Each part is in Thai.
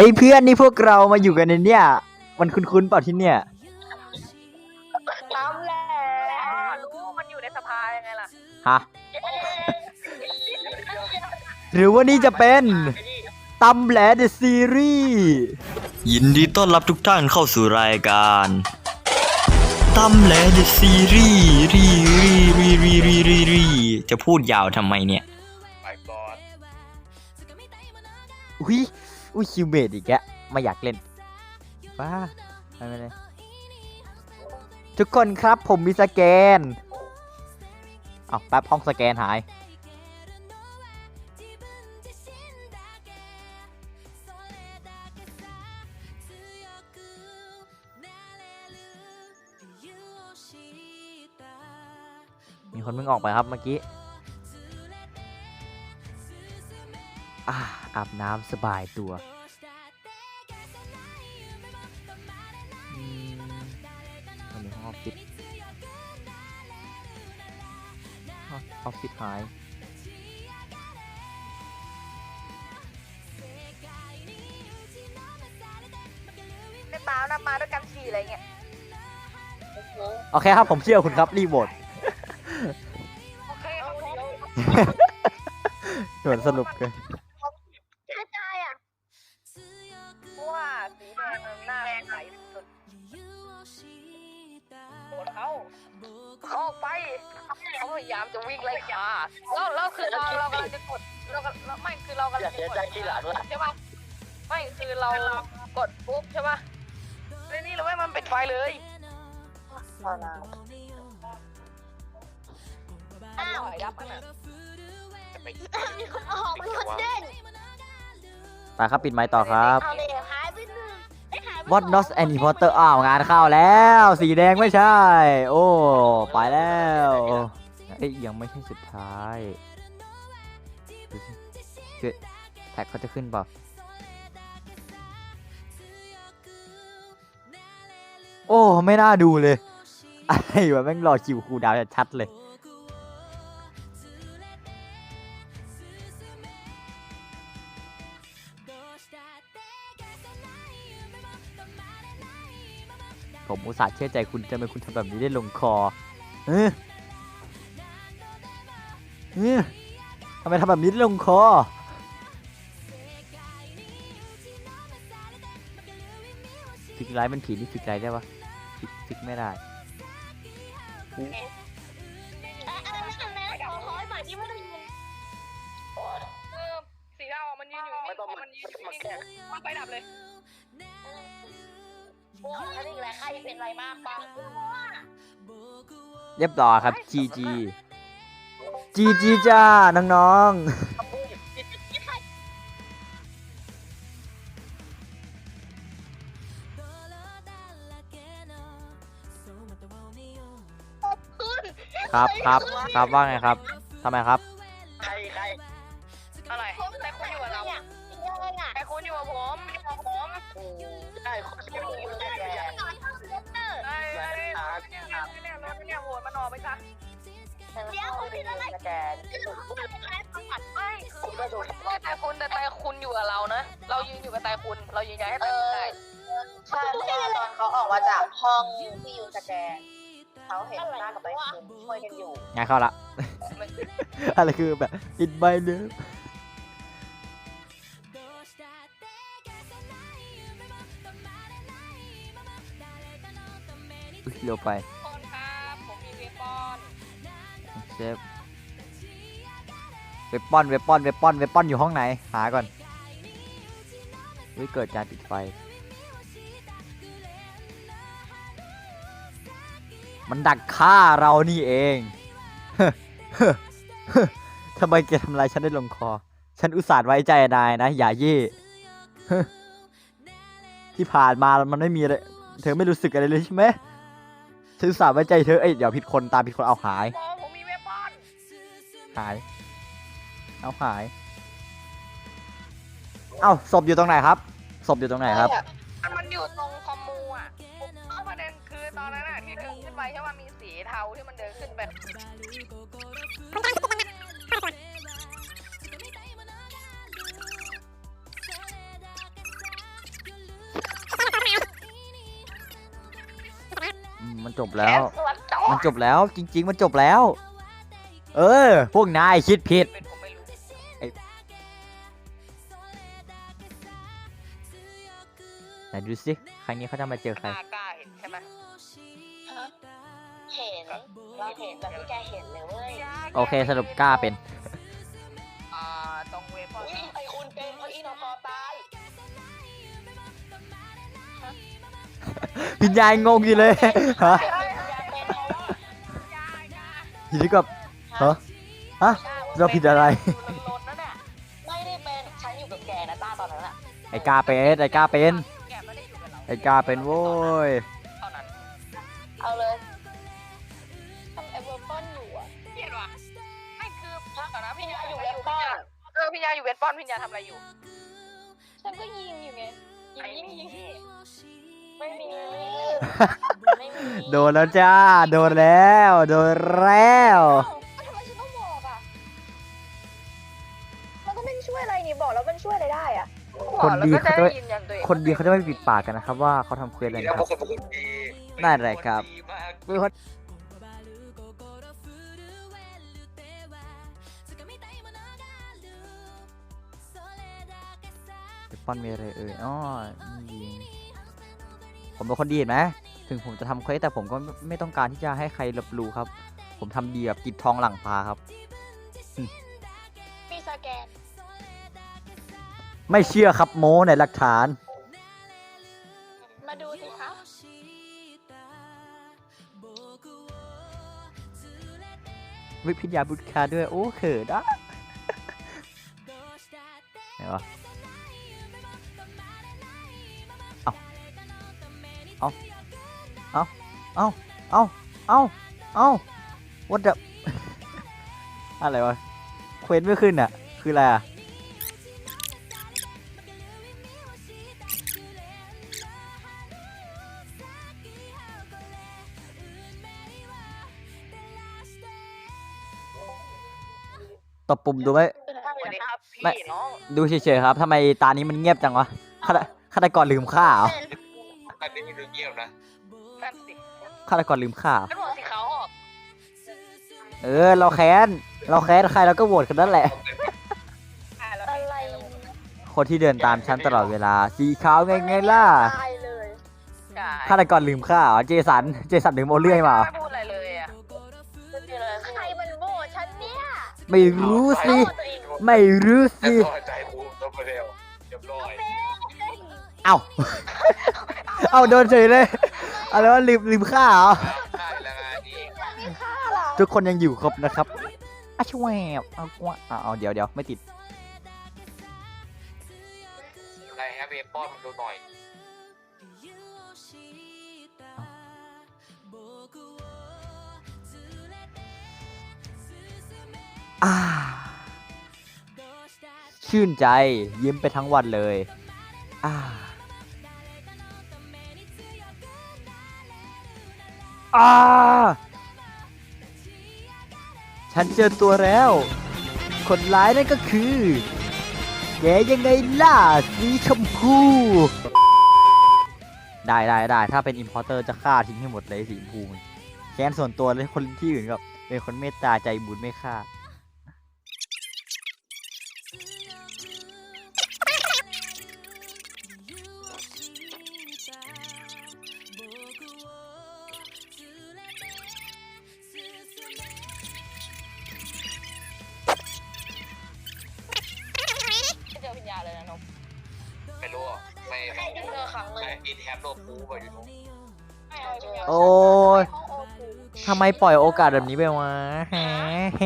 ฮ้ยเพื่อนนี่พวกเรามาอยู่กันในเนี่ย มันคุ้นๆเปล่าที่เนี่ย น้ำแหละรู้มันอยู่ในสภายังไงล่ะฮะ หรือว่านี่จะเป็นตำแหลเดอะซีรีส์ยินดีต้อนรับทุกท่านเข้าสู่รายการตำแหลเดอะซีรีส์รีรีรีรีรีรีรีจะพูดยาวทำไมเนี่ย ไปก่อน อุ้ย อุ้ยคิวเมดอีกแกไม่อยากเล่นบ้าไม่เป็นไรทุกคนครับผมมีสแกน เอาแป๊บห้องสแกนหาย มีคนเพิ่งออกไปครับเมื่อกี้ อ่า อาบน้ำสบายตัวอืมวันนี้ห้องออฟฟิศห้องออฟฟิศหายในเปล่านะมาด้วยกันสี่อะไรเงี้ยโอเคครับ ผมเชื่อคุณครับ รีโหวตโอเคเอาเดี๋ยวโดนสรุปเกิน คือเราเรากำลังจะกดเราก็เราไม่คือเรากำอลัย่างจะเสียกดใจทีหลังล่ะใช่ปะไม่คือเรากดปุ๊บใช่ปะแล้วนี่เราไม่มันปิดไฟเลยพอแล้วอ้าวยับมันอะจะไป มีคนออกมีคนเด้งไปครับปิดไมค์ต่อครับ เอาเลยหายไปหนึ่งไอ้หายไป What not any porter อ้าวงานเข้าแล้ว สีแดงไม่ใช่ โอ้ ไปแล้วเอ้ยยังไม่ใช่สุดท้าย ดูสิคือแท็กเขาจะขึ้นป่าโอ้ ไม่น่าดูเลย อะไรวะแม่งรอคิวคูดาวชัดเลย ผมอุตส่าห์เชื่อใจคุณจะไมคุณทำแบบนี้ได้ลงคอ เออเออ ทำไมทำแบบนี้ได้ลงคอฟิกไลท์มันผีนี่ฟิกไลท์ได้ปะฟิกฟิกไม่ได้เอ๊ะอะไรนะอะไรนะขอขอให้หมาที่ไม่ได้ยินเออสีดำมันยืนอยู่นี่มันยืนอยู่นี่มันไปดับเลยโอ้ยอะไรอะไรใครเป็นอะไรมากปะเรียบร้อยครับ GG GG จ้าน้องๆครับครับครับว่าไงครับทำไมครับ ใครใครอะไรแต่คุณอยู่กับเราเนี่ยยังไงอะแต่คุณอยู่กับผมอยู่กับผมได้คนที่ไม่รู้แน่ได้ได้ได้เนี่ยเนี่ยรถเนี่ยโหวตมันออกไปซะ เดี๋ยวคุณพี่อะไรแกนไม่คือก็แต่คุณแต่แต่คุณอยู่กับเรานะ เรายืนอยู่กับแต่คุณ เรายืนยันให้แต่คุณได้ ใช่เพราะว่าตอนเขาออกมาจากห้องที่ยูสแกนเขาเห็นหน้ากับใบคุณช่วยกันอยู่ งานเข้าละ อะไรคือแบบอินใบเนื้ออุ๊ยเร็วไป เซฟเวปอนเวปอนเวปอนเวปอนอยู่ห้องไหน หาก่อนอุ้เกิดการปิดไฟ มันดักฆ่าเรานี่เองทำไมแกทำลายฉันได้ลงคอ ฉันอุตส่าห์ไว้ใจนายนะ อย่าเย่ที่ผ่านมามันไม่มีอะไร เธอไม่รู้สึกอะไรเลยใช่ไหมฉันอุตส่าห์ไว้ใจเธอ เอ้ยเดี๋ยวผิดคนตามผิดคนเอาหาย ขาย เอาขาย เอาศพอยู่ตรงไหนครับศพอยู่ตรงไหนครับ มันอยู่ตรงคอมมูอะเอาประเด็นคือตอนนั้นอะที่เดินขึ้นไปใช่ว่ามีสีเทาที่มันเดินขึ้นไปมันจบแล้ว มันจบแล้วจริง ๆ มันจบแล้ว เออ พวกนายคิดผิด เป็นผมไม่รู้ไหนดูสิ ครั้งนี้เขาจะมาเจอกใครล้ากล้าเห็นใช่ไหมเห็นเราเห็นแบบที่แกเห็นเลยเว้ยโอเคสรุปกล้าเป็น อ่าตรงเวฟอนอุ๊ยไอคุณเป็นเพราะอีนอพอตายพิญญาณงงอยู่เลยฮะอยากเป็นเพราะว่าทีนี้กับ ฮะฮะเราผิดอะไรลนๆนั่นน่ะไม่ได้เป็นฉันอยู่กับแกนะต้าตอนนั้นอะไอ้กล้าเป็นไอ้กล้าเป็นแกไม่ได้อยู่กับเราไอ้กล้าเป็นโว้ยเท่านั้นเอาเลยทำไอเวอร์ปอนอยู่อะเห็นวะไม่คือพักก่อนนะพี่พี่ยายาออยู่ยู่เวเวฟฟปปออนนเออพี่ยาอยู่เวฟปอนพี่ยาทำอะไรอยู่ฉันก็ยิงอยู่ไงไอ้ยิงนี่ยิงไม่มีไม่มีโดนแล้วจ้า โดนแล้ว โดนแล้ว เอ้า ช่วยอะไรได้อะคนดีแล้วก็เขาจะได้ไม่ยืนยันตัวเองคนดีเขาจะไม่ปิดปากกันนะครับ ว่าเขาทำเควสอะไรแล้วนะครับพวกคนเป็นคนดีนั่นแหละครับดีมากเป็นคนป้อนมีอะไรเอ่ยอ้อนี่ยิงผมเป็นคนดีเห็นไหมถึงผมจะทำเควสแต่ผมก็ไม่ไม่ต้องการที่จะให้ใครรับรู้ครับ ผมทำดีแบบกิดทองหลังพาครับ ไม่เชื่อครับโม้ในหลักฐาน มาดูสิคะวิพิญญาบุตรคาด้วย โอ้เขินอะไหนวะเอาเอาเอาเอาเอาเอาเอา what the อะไรวะ เควสไม่ขึ้นอะ คืออะไรอะ ตบปุ่มดูไหมสวัสดีครับไม่พี่น้องดูเฉยๆครับทำไมตานี้มันเงียบจังวะฆาตฆาตกรลืมฆ่าเหรออันนี้มีเรื่องเงียบนะนั่นสิฆาตกรลืมฆ่าเหรอก็บอกสีขาวออกเออ เราแค้น เราแค้นใครเราก็โหวตคนนั้นแหละ อ่าแล้วอะไรคนที่เดินตามฉันตลอดเวลา สีขาวไงไงล่ะตายเลยใช่ฆาตกรลืมฆ่าเหรอเจสัน เจสันลืมเอาเลื่อยมาเหรอ ไม่รู้สิโบดตัวเองไม่รู้แต่สิต่อใจกูต้องไปเร็วเรียบร้อยเอ้า เอ้าโดนเฉยเลยอะไรวะลืมลืมฆ่าเหรอ ได้แล้วไงนี่มีค่าเหรอทุกคนยังอยู่ครบนะครับอาชวบเอากว่าอะเอาเดี๋ยวเดี๋ยวไม่ติด อะไรฮะเบป้อนมันดูหน่อย อ่า ชื่นใจยิ้มไปทั้งวันเลย อ่า อ่า ฉันเจอตัวแล้ว คนร้ายนั่นก็คือแกยังไงล่ะสีชมพู ได้ได้ได้ถ้าเป็นอินพอร์เตอร์จะฆ่าทิ้งให้หมดเลยสีชมพูนแค้นส่วนตัวเลยคนที่อื่นก็เป็นคนเมตตาใจบุญไม่ฆ่า เจอครั้งหนึงไม่อินแฮปโลปูไปอยู่ตรงไม่เอาเจอโอ้ยห้องโอทูทำไมปล่อยโอกาสแบบนี้ไปวะแฮแฮ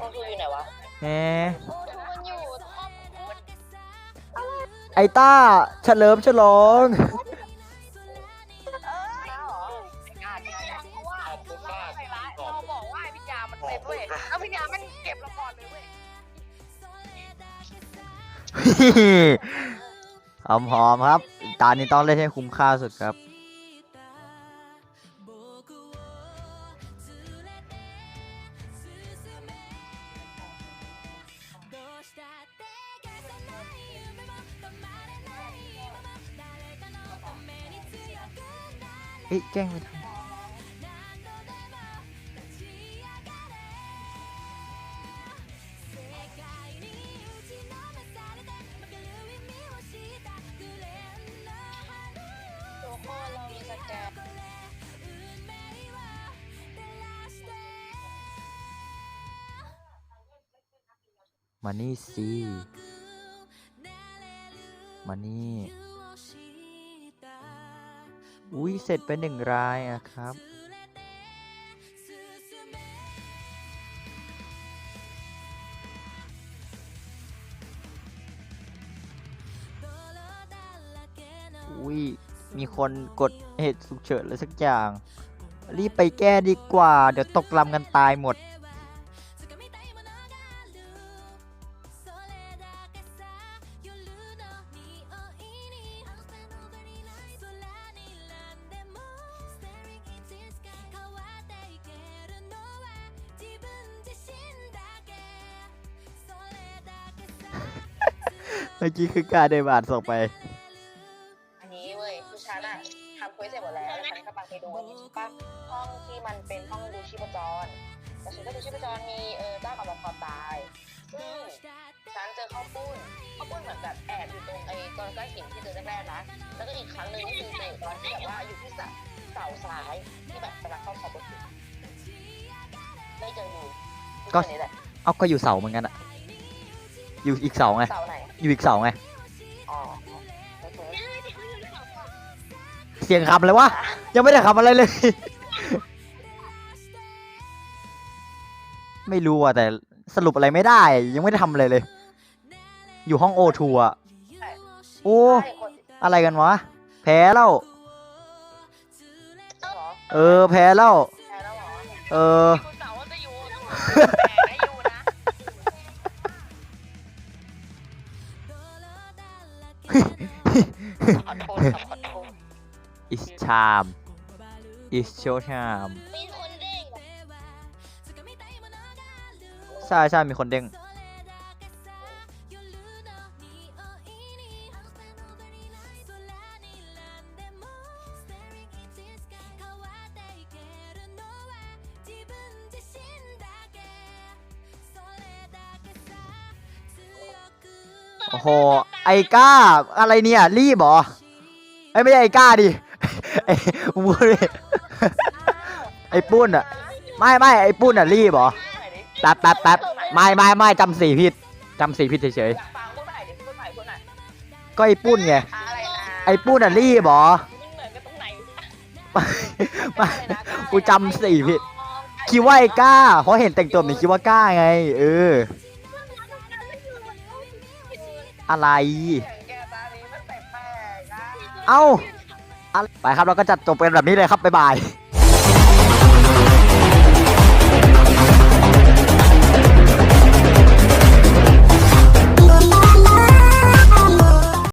โอทูอยู่ไหนวะแฮโอทูมันอยู่ห้องไอต้าเฉลิมฉลองเอ้ยเหรอกล้าใช่เพราะว่าขอบคุณมากใส่ร้ายเราบอกว่าไอ้พิญญามันเต็มเว้ยแล้วพิญญามันเก็บเราก่อนเลยเว้ย หอมหอมครับ ตานี้ต้องเล่นให้คุ้มค่าสุดครับ เอ้ยแกล้งไปทำ มานี่สิมานี่อุ้ยเสร็จไปหนึ่งรายอะครับ อุ้ย มีคนกดเหตุฉุกเฉินอะไรสักอย่าง รีบไปแก้ดีกว่า เดี๋ยวตกลำกันตายหมด เมื่อกี้คือการเดบาดส่งไป อันนี้เว้ยคือฉันอะทำเควสเสร็จหมดแล้วแล้วฉันก็ไปดูอันนี้ใช่ปะห้องที่มันเป็นห้องดูชีพจรแต่ฉันก็ดูชีพจรมีเออเจ้ากับละครตายซึ่งฉันเจอข้าวปุ้นข้าวปุ้นเหมือนแบบแอบอยู่ตรงไอ้ตอนใกล้หินที่เจอแรกๆนะแล้วก็อีกครั้งหนึ่งก็คือเจอตอนที่แบบว่าอยู่ที่เสาเสาซ้ายที่แบบกำลังเข้าขอบประตูไม่เจออยู่ก็นี่แหละ เอาก็อยู่เสาเหมือนกันอะ อยู่อีกเสาไง เสาไหนอยู่อีกเสาไง อ๋อโอเคเสียงคำเลยวะ ยังไม่ได้คำอะไรเลย ไม่รู้อะแต่สรุปอะไรไม่ได้ ยังไม่ได้ทำอะไรเลย อยู่ห้องโอทัวโอ้ ใช่คนอะไรกันวะ แพ้แล้ว เหรอเออ แพ้แล้วแพ้แล้วเหรอเออ คุณเสาว่าจะอยู่ ขอโทษครับขอโทษ is charm is show charm มีคนเด้งใช่ใช่มีคนเด้ง อ้โห ไอ้ก้า อะไรเนี่ย รีบเหรอไอ้ไม่ใช่ไอ้ก้าดิไอ้มึงพูดดิไอ้ปุ้นอะไม่ไม่ไอ้ปุ้นอะรีบเหรอแป๊บแป๊บแป๊บไม่ไม่ไม่จำสีผิดจำสีผิดเฉยอยกฟังพูดใหม่ดิพูดใหม่พูดใหม่ๆก็ไอ้ปุ้นไงอะไรนะไอ้ปุ้นอะรีบเหรอมันเหมือนกันตรงไหนไม่กูจำสีผิด คิดว่าไอ้ก้าเพราะเห็นแต่งตัวนี่คิดว่าก้าไง เออ อะไรแกตานี้มันแปลกๆนะเอ้าอะไรไปครับเราก็จัดจบเป็นแบบนี้เลยครับบ๊ายบาย